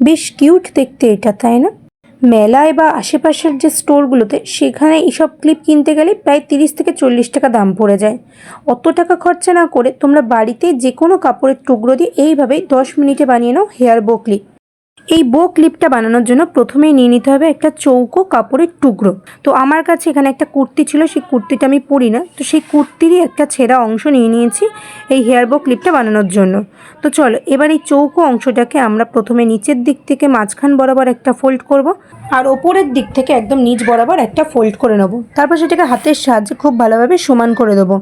বেশ কিউট দেখতে এটা, তাই না? মেলায় বা আশেপাশের যে স্টোরগুলোতে সেখানে এইসব ক্লিপ কিনতে গেলে প্রায় তিরিশ থেকে চল্লিশ টাকা দাম পড়ে যায়। অত টাকা খরচা না করে তোমরা বাড়িতে যে কোনো কাপড়ের টুকরো দিয়ে এইভাবেই দশ মিনিটে বানিয়ে নাও হেয়ার বো ক্লিপ এই বো ক্লিপটা বানানোর জন্য প্রথমেই নিয়ে নিতে হবে একটা চৌকো কাপড়ের টুকরো। তো আমার কাছে এখানে একটা কুর্তি ছিল, সেই কুর্তিটা আমি পরি না। তো সেই কুর্তিরই একটা ছেঁড়া অংশ নিয়ে নিয়েছি এই হেয়ার বো ক্লিপটা বানানোর জন্য। তো চলো, এবার এই চৌকো অংশটাকে আমরা প্রথমে নিচের দিক থেকে মাঝখান বরাবর একটা ফোল্ড করব আর ওপরের দিক থেকে একদম নিচ বরাবর একটা ফোল্ড করে নেব। তারপর সেটাকে হাতের সাহায্যে খুব ভালোভাবে সমান করে দেবো।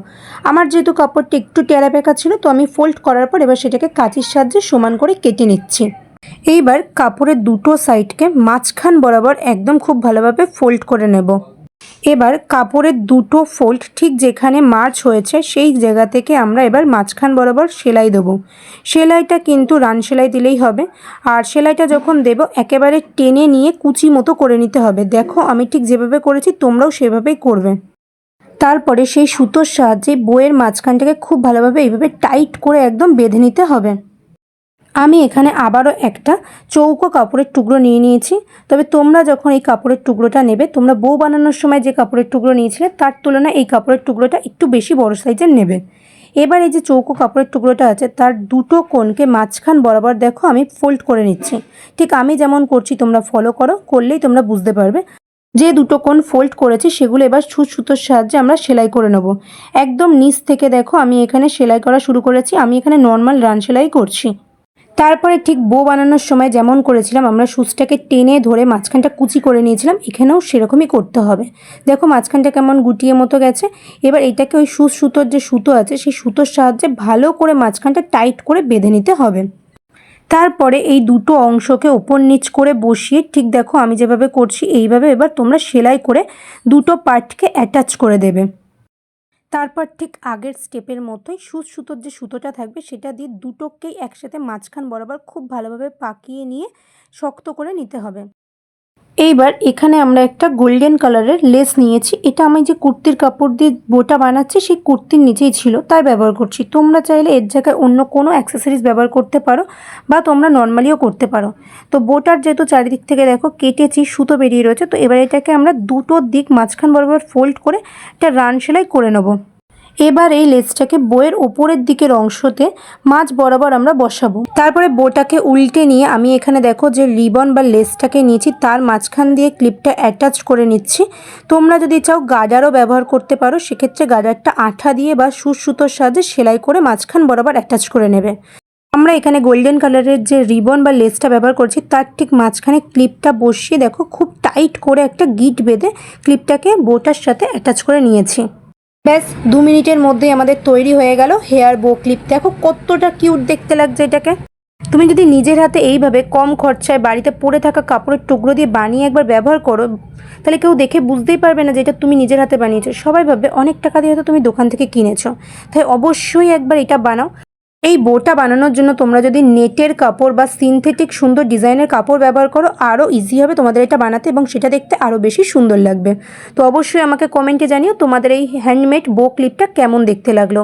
আমার যেহেতু কাপড়টা একটু টেরা বেঁকা ছিল, তো আমি ফোল্ড করার পর এবার সেটাকে কাঁচির সাহায্যে সমান করে কেটে নিচ্ছি। এইবার কাপড়ের দুটো সাইডকে মাঝখান বরাবর একদম খুব ভালোভাবে ফোল্ড করে নেব। এবার কাপড়ের দুটো ফোল্ড ঠিক যেখানে মার্চ হয়েছে সেই জায়গা থেকে আমরা এবার মাঝখান বরাবর সেলাই দেবো। সেলাইটা কিন্তু রান সেলাই দিলেই হবে। আর সেলাইটা যখন দেব, একেবারে টেনে নিয়ে কুচি মতো করে নিতে হবে। দেখো, আমি ঠিক যেভাবে করেছি, তোমরাও সেভাবেই করবে। তারপরে সেই সুতোর সাহায্যে বইয়ের মাঝখানটাকে খুব ভালোভাবে এইভাবে টাইট করে একদম বেঁধে নিতে হবে। আমি এখানে আবারও একটা চৌকো কাপড়ের টুকরো নিয়ে নিয়েছি। তবে তোমরা যখন এই কাপড়ের টুকরোটা নেবে, তোমরা বউ বানানোর সময় যে কাপড়ের টুকরো নিয়েছিলে, তার তুলনায় এই কাপড়ের টুকরোটা একটু বেশি বড় সাইজের নেবে। এবার এই যে চৌকো কাপড়ের টুকরোটা আছে, তার দুটো কোণকে মাঝখান বরাবর দেখো আমি ফোল্ড করে নিচ্ছি। ঠিক আমি যেমন করছি, তোমরা ফলো করো, করলেই তোমরা বুঝতে পারবে। যে দুটো কোণ ফোল্ড করেছি, সেগুলো এবার সুচ সুতোর সাহায্যে আমরা সেলাই করে নেব। একদম নিচ থেকে দেখো, আমি এখানে সেলাই করা শুরু করেছি, আমি এখানে নর্মাল রান সেলাই করছি। তারপরে ঠিক বো বানানোর সময় যেমন করেছিলাম, আমরা সুচটাকে টেনে ধরে মাঝখানটা কুচি করে নিয়েছিলাম, এখানেও সেরকমই করতে হবে। দেখো মাঝখানটা কেমন গুটিয়ে মতো গেছে। এবার এটাকে ওই সুচ সুতোর যে সুতো আছে, সেই সুতোর সাহায্যে ভালো করে মাঝখানটা টাইট করে বেঁধে নিতে হবে। তারপরে এই দুটো অংশকে ওপর নিচ করে বসিয়ে, ঠিক দেখো আমি যেভাবে করছি, এইভাবে এবার তোমরা সেলাই করে দুটো পার্টকে অ্যাটাচ করে দেবে। তারপর ঠিক আগের স্টেপের মতোই সুচ সুতোর যে সুতোটা থাকবে সেটা দিয়ে দুটোকেই একসাথে মাঝখান বরাবর খুব ভালোভাবে পাকিয়ে নিয়ে শক্ত করে নিতে হবে। এইবার এখানে আমরা একটা গোল্ডেন কালারের লেস নিয়েছি। এটা আমি যে কুর্তির কাপড় দিয়ে বোটা বানাচ্ছি, সেই কুর্তির নিচেই ছিল, তাই ব্যবহার করছি। তোমরা চাইলে এর জায়গায় অন্য কোনো অ্যাক্সেসরিজ ব্যবহার করতে পারো বা তোমরা নর্মালিও করতে পারো। তো বোটার যেহেতু চারিদিক থেকে দেখো কেটেছি, সুতো বেরিয়ে রয়েছে, তো এবার এটাকে আমরা দুটো দিক মাঝখান বরাবর ফোল্ড করে একটা রান সেলাই করে নেব। এবার এই লেসটাকে বইয়ের ওপরের দিকের অংশতে মাছ বরাবর আমরা বসাবো। তারপরে বোটাকে উল্টে নিয়ে আমি এখানে দেখো যে রিবন বা লেসটাকে নিয়েছি, তার মাঝখান দিয়ে ক্লিপটা অ্যাটাচ করে নিচ্ছি। তোমরা যদি চাও গার্ডারও ব্যবহার করতে পারো, সেক্ষেত্রে গার্ডারটা আঠা দিয়ে বা সুচ সুতোর সাহায্যে সেলাই করে মাঝখান বরাবর অ্যাটাচ করে নেবে। আমরা এখানে গোল্ডেন কালারের যে রিবন বা লেসটা ব্যবহার করছি, তার ঠিক মাঝখানে ক্লিপটা বসিয়ে দেখো, খুব টাইট করে একটা গিট বেঁধে ক্লিপটাকে বোটার সাথে অ্যাটাচ করে নিয়েছি। ব্যাস, দু মিনিটের মধ্যেই আমাদের তৈরি হয়ে গেল হেয়ার বো ক্লিপ। দেখো কতটা কিউট দেখতে লাগছে এটাকে। তুমি যদি নিজের হাতে এইভাবে কম খরচায় বাড়িতে পড়ে থাকা কাপড়ের টুকরো দিয়ে বানিয়ে একবার ব্যবহার করো, তাহলে কেউ দেখে বুঝতেই পারবে না যে এটা তুমি নিজের হাতে বানিয়েছো। সবাই ভাববে, অনেক টাকা দিয়ে হয়তো তুমি দোকান থেকে কিনেছো। তাই অবশ্যই একবার এটা বানাও। এই বোটা বানানোর জন্য তোমরা যদি নেটের কাপড় বা সিনথেটিক সুন্দর ডিজাইনের কাপড় ব্যবহার করো, আরও ইজি হবে তোমাদের এটা বানাতে এবং সেটা দেখতে আরও বেশি সুন্দর লাগবে। তো অবশ্যই আমাকে কমেন্টে জানিও তোমাদের এই হ্যান্ডমেড বো ক্লিপটা কেমন দেখতে লাগল।